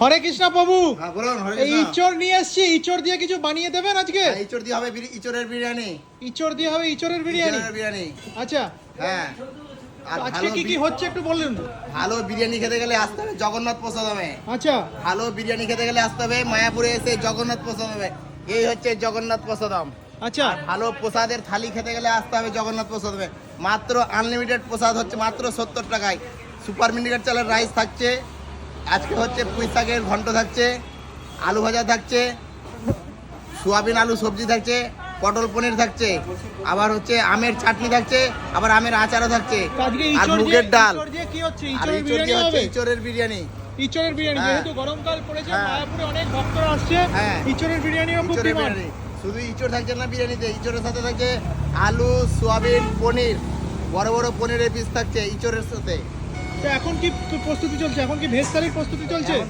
হরে কৃষ্ণ প্রভু। হ্যাঁ। ইচড় নিয়ে এসছি ইচড় দিয়ে কিছু বানিয়ে দেবেন আজকে? হ্যাঁ, ইঁচড় দিয়ে হবে ইঁচড়ের বিরিয়ানি। ইচড় দিয়ে হবে ইচড়ের বিরিয়ানি? বিরিয়ানি। আচ্ছা। হ্যাঁ। আজকে কি কি হচ্ছে একটু বললেন ভালো বিরিয়ানি খেতে গেলে আসতে হবে জগন্নাথ প্রসাদমে। আচ্ছা। ভালো বিরিয়ানি খেতে গেলে আসতে হবে মায়াপুরে এসে জগন্নাথ প্রসাদমে। এই হচ্ছে জগন্নাথ প্রসাদম। আচ্ছা। ভালো প্রসাদের থালি খেতে গেলে আসতে হবে জগন্নাথ প্রসাদমে। মাত্র আনলিমিটেড প্রসাদ হচ্ছে মাত্র সত্তর টাকায়। সুপার মিনিকেট চালের রাইস থাকছে। আজকে হচ্ছে পুঁই শাকের ঘন্ট থাকছে আলু ভাজা থাকছে সোয়াবিন আলু সবজি থাকছে পটল পনির থাকছে আবার হচ্ছে আমের চাটনি থাকছে আবার আমের আচারও থাকছে আর মুগের ডাল। ইচড় আর দিয়ে হচ্ছে ইঁচড়ের বিরিয়ানি। ইচড়ের বিরিয়ানি হ্যাঁ। যেহেতু গরমকাল পড়েছে হ্যাঁ। মায়াপুরে অনেক ভক্তরা আসছে হ্যাঁ। ইচড়ের বিরিয়ানিও খুব ডিমান্ড। বিরিয়ানি। শুধু ইঁচড় থাকছে না বিরিয়ানিতে ইঁচড়ের সাথে থাকছে আলু সোয়াবিন পনির বড় বড় পনিরের পিস থাকছে ইঁচড়ের সাথে। তো এখন কি প্রস্তুতি চলছে? এখন কি ভেজ থালির প্রস্তুতি চলছে?